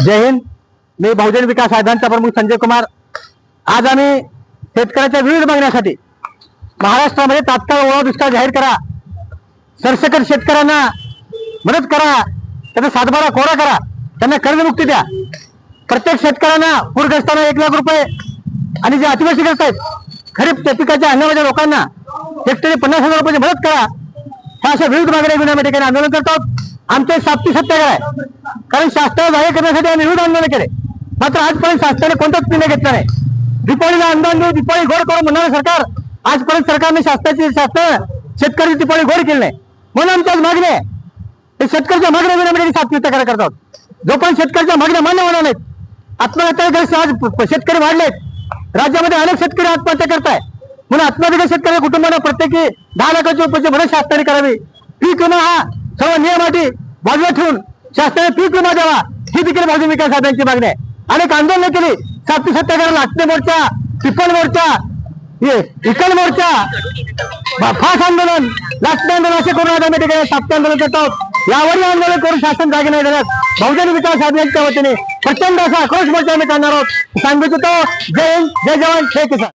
जय हिंद. मी बहुजन विकास आघाडीचा प्रमुख संजय कुमार. आज आम्ही शेतकऱ्याच्या विविध मागण्यासाठी महाराष्ट्रामध्ये तात्काळ ओळा दुष्काळ जाहीर करा. सरसकट शेतकऱ्यांना मदत करा. त्याचा सातबारा कोरा करा. त्यांना कर्जमुक्ती द्या. प्रत्येक शेतकऱ्यांना पूरग्रस्तांना एक लाख रुपये आणि जे अतिवृष्टीग्रस्त आहेत खरीप त्या पिकाच्या अन्नामध्ये लोकांना हेक्टरी पन्नास हजार रुपयाची मदत करा. ह्या अशा विविध मागण्या घेऊन आम्ही ठिकाणी आंदोलन करतो आमचे साप्ती सत्याग्रह आहे. कारण शास्त्राला जाहीर करण्यासाठी आम्ही विरोध आंदोलन केले. मात्र आजपर्यंत शासनाने कोणताच निर्णय घेतला नाही. दिपाळीला अनुदान देऊ दिपाळी गोड करू म्हणणारं सरकार आजपर्यंत सरकारने शासनाची शासन शेतकरी दिपाळी गोड केली नाही. म्हणून आमची आज मागणी आहे. हे शेतकऱ्याच्या मागण्या विनामध्ये साप्ती सत्याग्रह करतात जोपर्यंत शेतकऱ्याच्या मागण्या मान्य होणार नाहीत आत्महत्याग्रस्त आज शेतकरी वाढलेत. राज्यामध्ये अनेक शेतकरी आत्महत्या करताय म्हणून आत्महत्या शेतकरी कुटुंबाला प्रत्येकी दहा लाखाची रुपयाची मदत शासनाने करावी. पीक विमा हा सर्व नियमाटी बाजूला ठेवून शासनाने पीक विमा द्यावा. ही देखील भाजप विकास साधनांची मागणी आहे. अनेक आंदोलन केली. सातवी सत्याग्रह लाटणे मोर्चा पिपल मोर्चा हे इकल मोर्चा फास आंदोलन लाटणे आंदोलन असे करून आज आम्ही ठिकाणी साप्ताह आंदोलन करतो यावरही आंदोलन करून शासन जागे नाही देण्यात बहुजन विकास अभियानच्या वतीने प्रचंड असा आक्रोश मोर्चा आम्ही काढणार आहोत. सांगू इच्छितो जय हिंद जय जवान जय किसान.